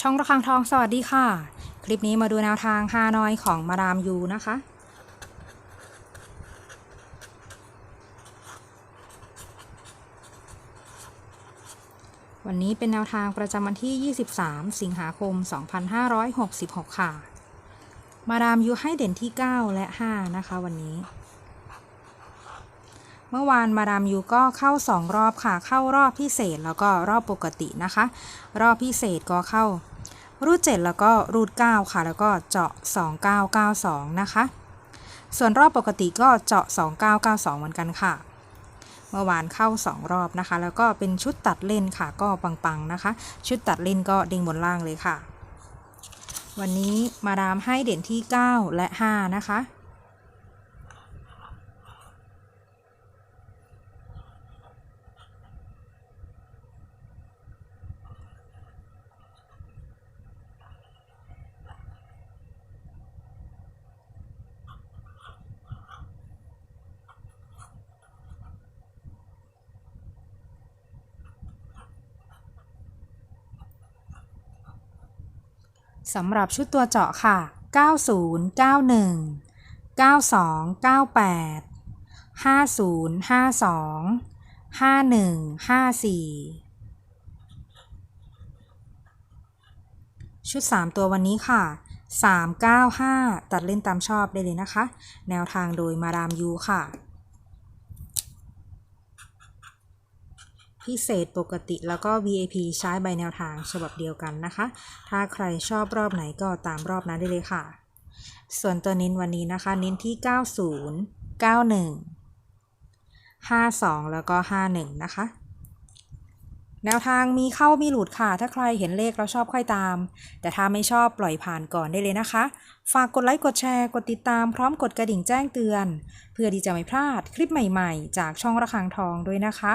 ช่องระฆังทองสวัสดีค่ะ คลิปนี้มาดูแนวทางฮานอยของมาดามยูนะคะ วันนี้เป็นแนวทางประจำวันที่ 23 สิงหาคม 2566 ค่ะ มาดามยูให้เด่นที่ 9 และ 5 นะคะวันนี้ เมื่อวานมาดามยูก็เข้า 2 รอบค่ะ เข้ารอบพิเศษแล้วก็รอบปกตินะคะ รอบพิเศษก็เข้า รูด 7 แล้วก็รูด 9 ค่ะ แล้วก็เจาะ 2992 นะคะ ส่วนรอบปกติก็เจาะ 2992 เหมือนกันค่ะ เมื่อวานเข้า 2 รอบนะคะ แล้วก็เป็นชุดตัดเล่นค่ะ ก็ปังๆนะคะ ชุดตัดเล่นก็เด้งบนล่างเลยค่ะ วันนี้มาดามให้เด่นที่ 9 และ 5 นะคะ สำหรับชุดตัวเจาะค่ะ 90 91 92 98 50 52 51 54 ชุด 3 ตัววันนี้ค่ะ 395 ตัดเล่นตามชอบได้เลยนะคะ แนวทางโดยมาดามยูค่ะ พิเศษปกติแล้วก็ VIP ใช้ใบแนวทางฉบับเดียวกันนะคะ ถ้าใครชอบรอบไหนก็ตามรอบนั้นได้เลยค่ะ ส่วนตัวเน้นวันนี้นะคะ เน้นที่ 90 91 52 แล้วก็ 51 นะคะ แนวทางมีเข้ามีหลุดค่ะ ถ้าใครเห็นเลขแล้วชอบค่อยตาม แต่ถ้าไม่ชอบปล่อยผ่านก่อนได้เลยนะคะ ฝากกดไลค์กดแชร์กดติดตามพร้อมกดกระดิ่งแจ้งเตือน เพื่อที่จะไม่พลาดคลิปใหม่ๆ จากช่องระฆังทองด้วยนะคะ